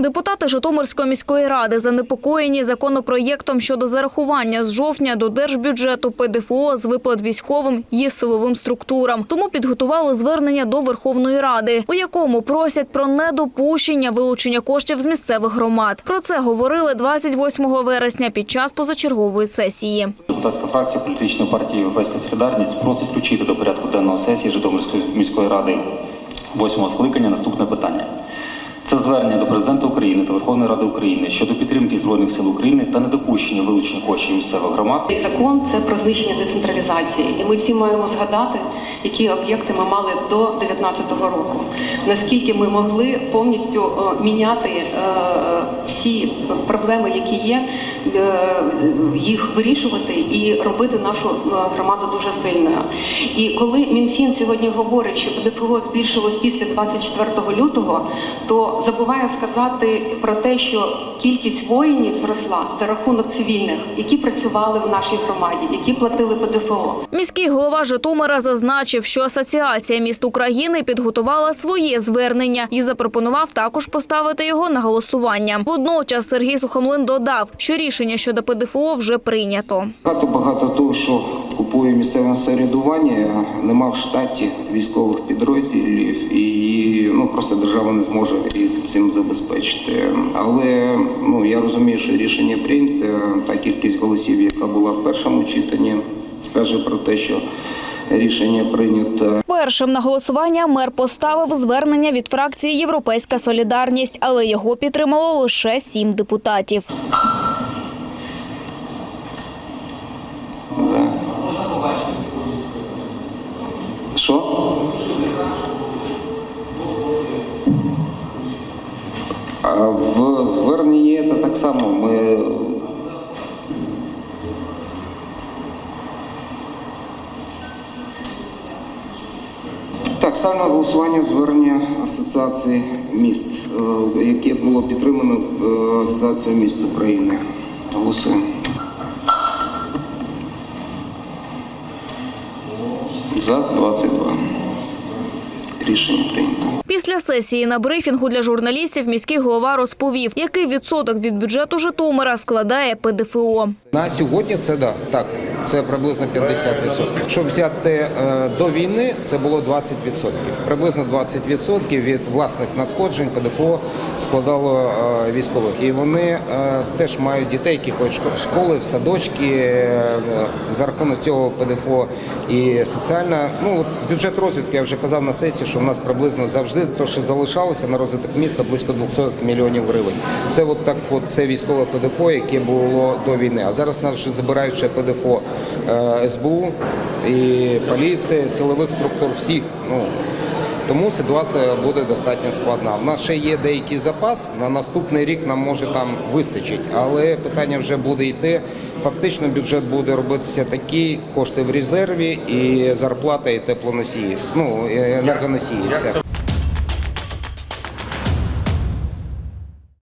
Депутати Житомирської міської ради занепокоєні законопроєктом щодо зарахування з жовтня до держбюджету ПДФО з виплат військовим і силовим структурам. Тому підготували звернення до Верховної Ради, у якому просять про недопущення вилучення коштів з місцевих громад. Про це говорили 28 вересня під час позачергової сесії. Депутатська фракція політичної партії Європейська Солідарність просить включити до порядку денного сесії Житомирської міської ради восьмого скликання наступне питання. Це звернення до президента України та Верховної Ради України щодо підтримки Збройних сил України та недопущення вилучення коштів місцевих громад Цей закон це про знищення децентралізації, і ми всі маємо згадати, які об'єкти ми мали до 2019 року. Наскільки ми могли повністю е, міняти е, всі проблеми, які є, е, їх вирішувати і робити нашу громаду дуже сильною. І коли Мінфін сьогодні говорить, що ПДФО збільшилось після 24 лютого, то забуває сказати про те, що кількість воїнів зросла за рахунок цивільних, які працювали в нашій громаді, які платили ПДФО. Міський голова Житомира зазначив, що Асоціація міст України підготувала своє звернення і запропонував також поставити його на голосування. Водночас Сергій Сухомлин додав, що рішення щодо ПДФО вже прийнято. Багато багато того, що купує місцеве самоврядування, нема в штаті військових підрозділів, і ну просто держава не зможе їх цим забезпечити. Але ну я розумію, що рішення прийнято. Та кількість голосів, яка була в першому читанні, каже про те, що рішення прийнято. Першим на голосування мер поставив звернення від фракції Європейська Солідарність, але його підтримало лише сім депутатів. Що? В зверненні це так само. Ми Так, на голосування звернення Асоціації міст, е, яке було підтримано е, Асоціацією міст України. Голосуємо. За 22. Рішення прийнято. Після сесії на брифінгу для журналістів міський голова розповів, який відсоток від бюджету Житомира складає ПДФО. На сьогодні це да, так. Це приблизно 50%. Щоб взяти е, до війни, це було 20%. Приблизно 20% від власних надходжень ПДФО складало е, військових. І вони е, теж мають дітей, які ходять в школи, в садочки. За рахунок цього ПДФО і соціальна. Ну бюджет розвитку я вже казав на сесії, що в нас приблизно завжди то, що залишалося на розвиток міста близько 200 мільйонів гривень. Це от так, от це військове ПДФО, яке було до війни. А зараз нас вже забирають ще ПДФО СБУ і поліція, силових структур, всіх. Ну тому ситуація буде достатньо складна. У нас ще є деякий запас. На наступний рік нам може там вистачить, але питання вже буде йти. Фактично бюджет буде робитися такий, кошти в резерві і зарплата і теплоносії, ну і енергоносії. Все.